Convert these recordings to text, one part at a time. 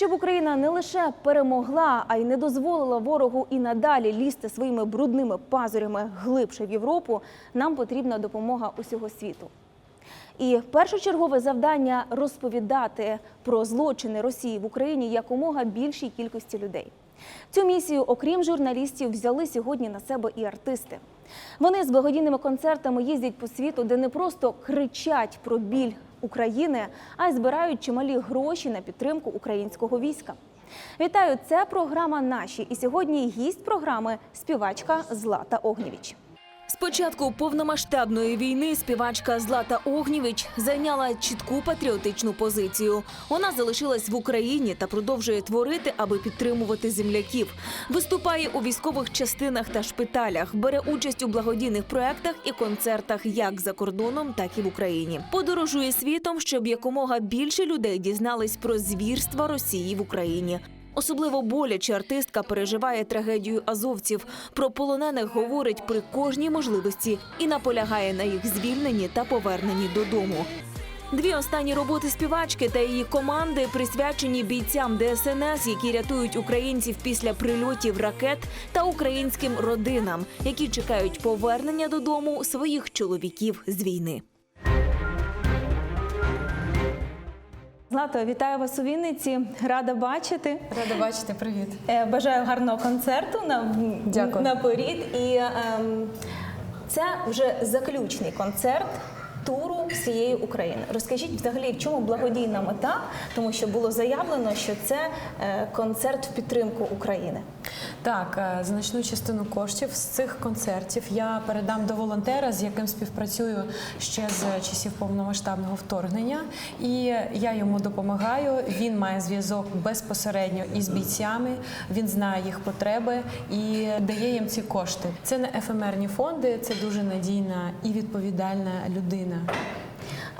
Щоб Україна не лише перемогла, а й не дозволила ворогу і надалі лізти своїми брудними пазурями глибше в Європу, нам потрібна допомога усього світу. І першочергове завдання розповідати про злочини Росії в Україні якомога більшій кількості людей. Цю місію, окрім журналістів, взяли сьогодні на себе і артисти. Вони з благодійними концертами їздять по світу, де не просто кричать про біль України, а й збирають чималі гроші на підтримку українського війська. Вітаю! Це програма Наші. І сьогодні гість програми співачка Злата Огнєвіч. Початку повномасштабної війни співачка Злата Огнєвіч зайняла чітку патріотичну позицію. Вона залишилась в Україні та продовжує творити, аби підтримувати земляків. Виступає у військових частинах та шпиталях, бере участь у благодійних проектах і концертах як за кордоном, так і в Україні. Подорожує світом, щоб якомога більше людей дізнались про звірства Росії в Україні. Особливо боляче артистка переживає трагедію азовців. Про полонених говорить при кожній можливості і наполягає на їх звільненні та поверненні додому. Дві останні роботи співачки та її команди присвячені бійцям ДСНС, які рятують українців після прильотів ракет та українським родинам, які чекають повернення додому своїх чоловіків з війни. Злато, вітаю вас у Вінниці. Рада бачити. Рада бачити, привіт. Е, Бажаю гарного концерту на, Дякую. наперед. І ем, це вже заключний концерт. Туру всієї України. Розкажіть взагалі, в чому благодійна мета, тому що було заявлено, що це е, концерт в підтримку України. Так, е, значну частину коштів з цих концертів я передам до волонтера, з яким співпрацюю ще з часів повномасштабного вторгнення. І я йому допомагаю. Він має зв'язок безпосередньо із бійцями. Він знає їх потреби і дає їм ці кошти. Це не ефемерні фонди, це дуже надійна і відповідальна людина.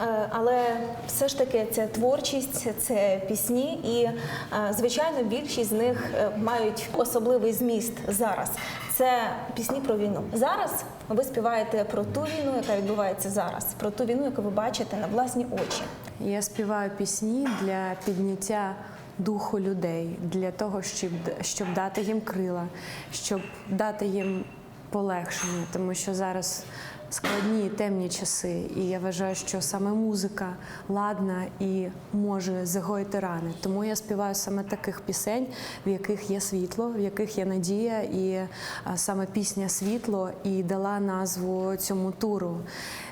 Е, Але все ж таки це творчість, це пісні, і е, звичайно більшість з них е, мають особливий зміст зараз. Це пісні про війну. Зараз ви співаєте про ту війну, яка відбувається зараз, про ту війну, яку ви бачите на власні очі. Я співаю пісні для підняття духу людей, для того, щоб, щоб дати їм крила, щоб дати їм полегшення, тому що зараз складні темні часи, і я вважаю, що саме музика ладна і може загоїти рани. Тому я співаю саме таких пісень, в яких є світло, в яких є надія, і саме пісня Світло і дала назву цьому туру.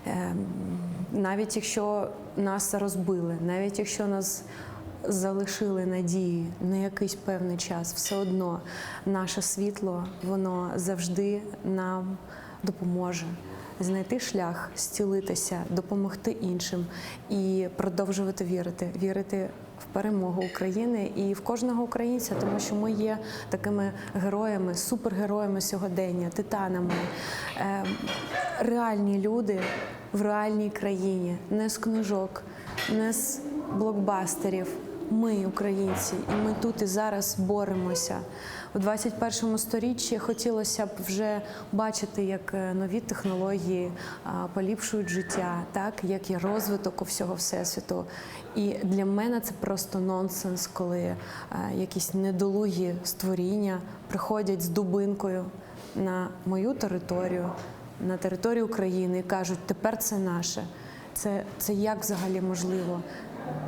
Ем, навіть якщо нас розбили, навіть якщо нас залишили надії на якийсь певний час, все одно наше світло воно завжди нам допоможе. Знайти шлях, зцілитися, допомогти іншим і продовжувати вірити, вірити в перемогу України і в кожного українця, тому що ми є такими героями, супергероями сьогодення, титанами, е, реальні люди в реальній країні, не з книжок, не з блокбастерів. Ми, українці, і ми тут і зараз боремося. У 21 сторіччі хотілося б вже бачити, як е, нові технології поліпшують життя, так як є розвиток у всього всесвіту. І для мене це просто нонсенс, коли е, якісь недолугі створіння приходять з дубинкою на мою територію, на територію України і кажуть, тепер це наше. Це, це як взагалі можливо?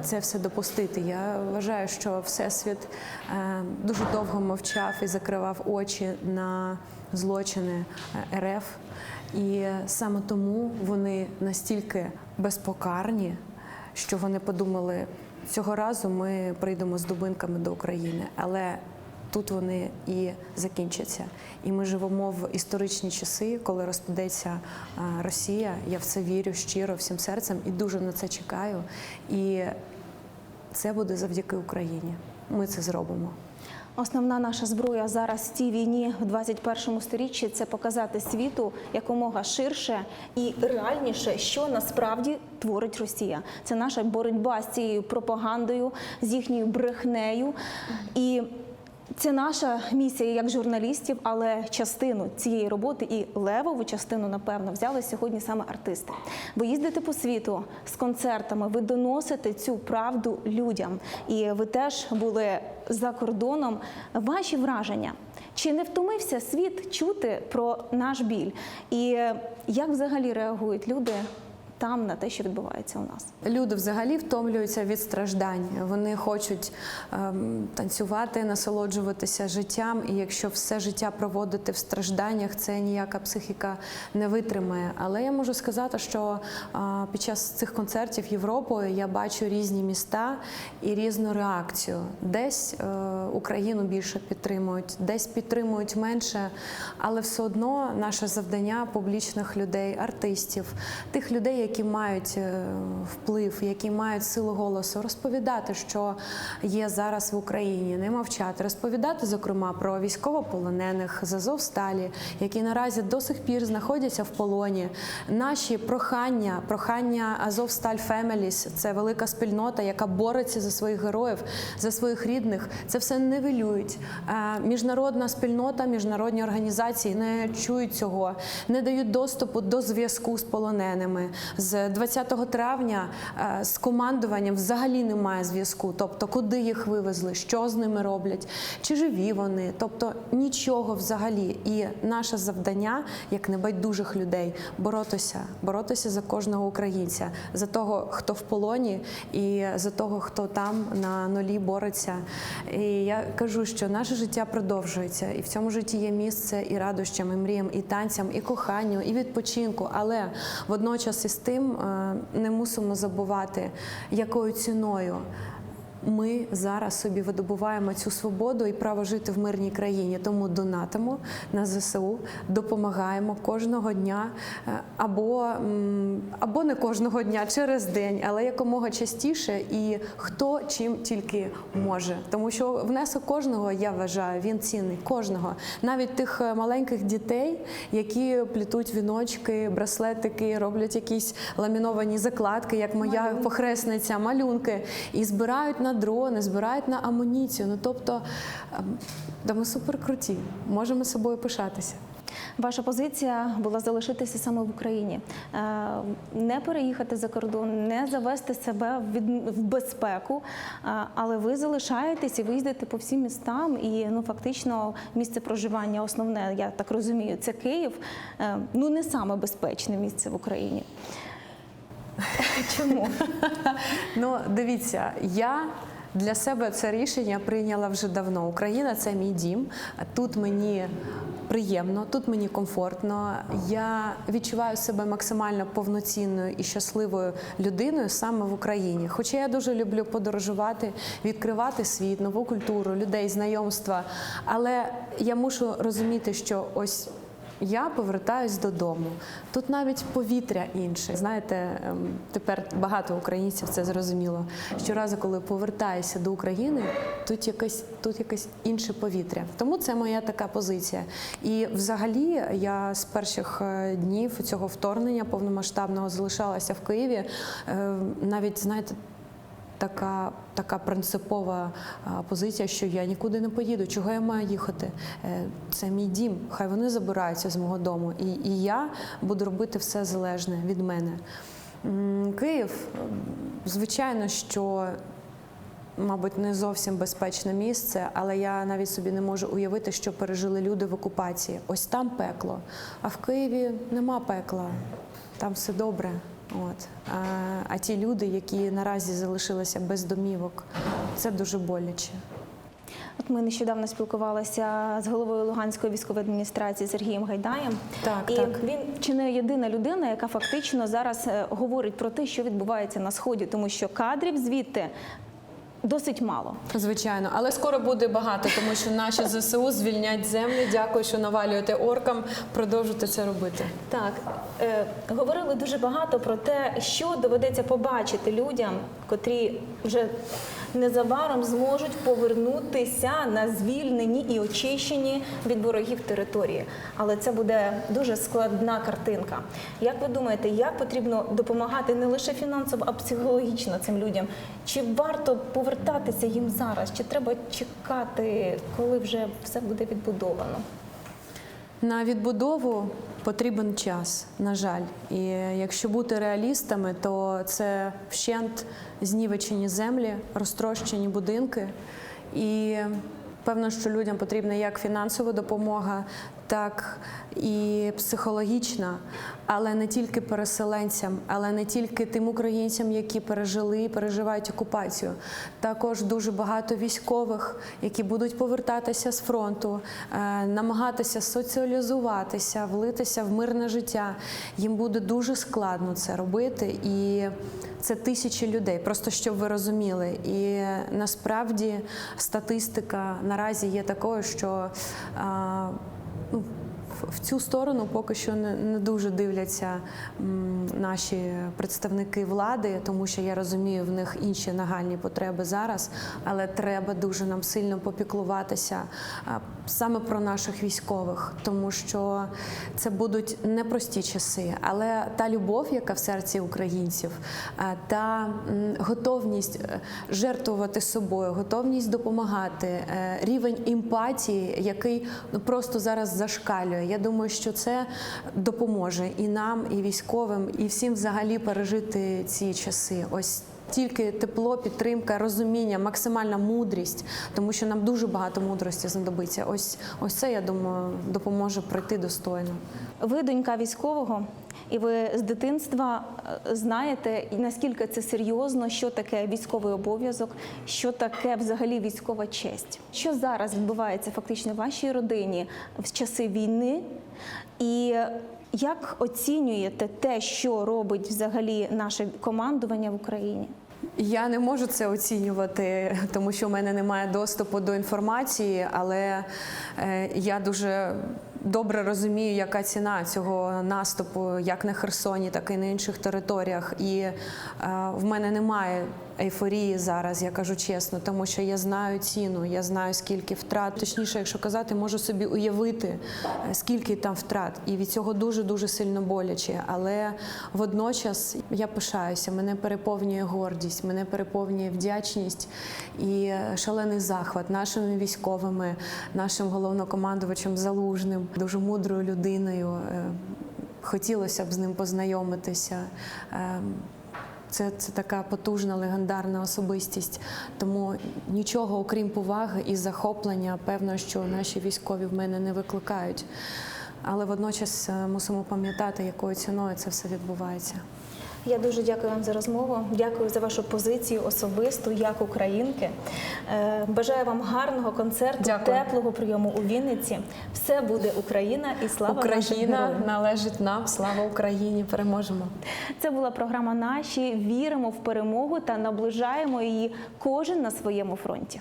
Це все допустити. Я вважаю, що Всесвіт е, дуже довго мовчав і закривав очі на злочини е, РФ. І саме тому вони настільки безпокарні, що вони подумали, цього разу ми прийдемо з дубинками до України. Але тут вони і закінчаться. І ми живемо в історичні часи, коли розпадеться Росія. Я в це вірю щиро, всім серцем і дуже на це чекаю. І це буде завдяки Україні. Ми це зробимо. Основна наша зброя зараз в цій війні в 21 сторіччі це показати світу якомога ширше і реальніше, що насправді творить Росія. Це наша боротьба з цією пропагандою, з їхньою брехнею. І Це наша місія як журналістів, але частину цієї роботи і левову частину, напевно, взяли сьогодні саме артисти. Ви їздите по світу з концертами, ви доносите цю правду людям. І ви теж були за кордоном. Ваші враження. Чи не втомився світ чути про наш біль? І як взагалі реагують люди там на те, що відбувається у нас? Люди взагалі втомлюються від страждань. Вони хочуть ем, танцювати, насолоджуватися життям. І якщо все життя проводити в стражданнях, це ніяка психіка не витримає. Але я можу сказати, що а, під час цих концертів Європою я бачу різні міста і різну реакцію. Десь е, Україну більше підтримують, десь підтримують менше, але все одно наше завдання публічних людей, артистів, тих людей, які мають е, вплив, які мають силу голосу, розповідати, що є зараз в Україні, не мовчати, розповідати, зокрема, про військовополонених з Азовсталі, які наразі до сих пір знаходяться в полоні. Наші прохання, прохання Азовсталь Фемеліс це велика спільнота, яка бореться за своїх героїв, за своїх рідних. Це все нивелюють. Е, Міжнародна спільнота, міжнародні організації не чують цього, не дають доступу до зв'язку з полоненими. З 20 травня е, з командуванням взагалі немає зв'язку. Тобто, куди їх вивезли, що з ними роблять, чи живі вони, тобто нічого взагалі. І наше завдання, як небайдужих людей, боротися, боротися за кожного українця, за того, хто в полоні, і за того, хто там на нулі бореться. І я кажу, що наше життя продовжується, і в цьому житті є місце і радощам, і мріям, і танцям, і коханню, і відпочинку. Але водночас із тим е, не мусимо забувати, якою ціною. Ми зараз собі видобуваємо цю свободу і право жити в мирній країні. Тому донатимо на ЗСУ, допомагаємо кожного дня, е, або, або не кожного дня, через день, але якомога частіше, і хто чим тільки може. Тому що внесок кожного, я вважаю, він цінний. Кожного, навіть тих е, маленьких дітей, які плітуть віночки, браслетики, роблять якісь ламіновані закладки, як моя Малюнки. похресниця, малюнки, і збирають на дрони, збирають на амуніцію. Ну тобто, ем, да ми супер круті, можемо собою пишатися. Ваша позиція була залишитися саме в Україні, Е, не переїхати за кордон, не завести себе в безпеку, е, але ви залишаєтесь і ви їздите по всім містам. І ну фактично місце проживання основне, я так розумію, це Київ. Е, Ну не саме безпечне місце в Україні. Чому? Ну, дивіться, я для себе це рішення прийняла вже давно. Україна це мій дім. Тут мені приємно, тут мені комфортно. Я відчуваю себе максимально повноцінною і щасливою людиною саме в Україні. Хоча я дуже люблю подорожувати, відкривати світ, нову культуру, людей, знайомства. Але я мушу розуміти, що ось. Я повертаюсь додому. Тут навіть повітря інше. Знаєте, ем, тепер багато українців це зрозуміло. Щоразу, коли повертаюся до України, тут якесь тут якесь інше повітря. Тому це моя така позиція. І взагалі я з перших е, днів цього вторгнення повномасштабного залишалася в Києві. Е, Навіть знаєте. Така, така принципова позиція, що я нікуди не поїду. Чого я маю їхати? Е, Це мій дім. Хай вони забираються з мого дому, і, і я буду робити все залежне від мене. Київ, звичайно, що. Мабуть, не зовсім безпечне місце, але я навіть собі не можу уявити, що пережили люди в окупації. Ось там пекло, а в Києві нема пекла, там все добре. От. А, а ті люди, які наразі залишилися без домівок, це дуже боляче. От ми нещодавно спілкувалися з головою Луганської військової адміністрації Сергієм Гайдаєм. Так, і так. він чи не єдина людина, яка фактично зараз е, говорить про те, що відбувається на сході, тому що кадрів звідти досить мало. Звичайно, але скоро буде багато, тому що наші ЗСУ звільнять землю. Дякую, що навалюєте оркам. Продовжуйте це робити. Так, е, говорили дуже багато про те, що доведеться побачити людям, котрі вже незабаром зможуть повернутися на звільнені і очищені від ворогів території. Але це буде дуже складна картинка. Як ви думаєте, як потрібно допомагати не лише фінансово, а психологічно цим людям? Чи варто повертатися їм зараз? Чи треба чекати, коли вже все буде відбудовано? На відбудову потрібен час, на жаль. І якщо бути реалістами, то це вщент знівечені землі, розтрощені будинки. І певно, що людям потрібна як фінансова допомога, так і психологічна, але не тільки переселенцям, але не тільки тим українцям, які пережили і переживають окупацію. Також дуже багато військових, які будуть повертатися з фронту, е, намагатися соціалізуватися, влитися в мирне життя. Їм буде дуже складно це робити, і це тисячі людей. Просто щоб ви розуміли. І насправді статистика наразі є такою, що а, ну, в- цю сторону поки що не, не дуже дивляться м, наші представники влади, тому що я розумію, в них інші нагальні потреби зараз, але треба дуже нам сильно попіклуватися а, саме про наших військових, тому що це будуть непрості часи, але та любов, яка в серці українців, а, та м, готовність е, жертвувати собою, готовність допомагати, е, рівень емпатії, який ну просто зараз зашкалює. Я думаю, що це допоможе і нам, і військовим, і всім взагалі пережити ці часи. Ось. Тільки тепло, підтримка, розуміння, максимальна мудрість, тому що нам дуже багато мудрості знадобиться. Ось ось це я думаю допоможе пройти достойно. Ви донька військового, і ви з дитинства е, знаєте, наскільки це серйозно, що таке військовий обов'язок, що таке взагалі військова честь. Що зараз відбувається фактично в вашій родині в часи війни, і як оцінюєте те, що робить взагалі наше командування в Україні? Я не можу це оцінювати, тому що в мене немає доступу до інформації, але е, я дуже добре розумію, яка ціна цього наступу, як на Херсоні, так і на інших територіях. І е, в мене немає ейфорії зараз, я кажу чесно, тому що я знаю ціну, я знаю скільки втрат. Точніше, якщо казати, можу собі уявити, е, скільки там втрат, і від цього дуже дуже сильно боляче. Але водночас я пишаюся, мене переповнює гордість, мене переповнює вдячність і е, шалений захват нашими військовими, нашим головнокомандувачем Залужним, дуже мудрою людиною. Е, Хотілося б з ним познайомитися. Це, це така потужна легендарна особистість. Тому нічого, окрім поваги і захоплення, певно, що наші військові в мене не викликають. Але водночас е, мусимо пам'ятати, якою ціною це все відбувається. Я дуже дякую вам за розмову. Дякую за вашу позицію особисту як українки. Е, Бажаю вам гарного концерту, Дякую. теплого прийому у Вінниці. Все буде Україна і слава Україна належить нам. Слава Україні! Переможемо! Це була програма Наші. Віримо в перемогу та наближаємо її кожен на своєму фронті.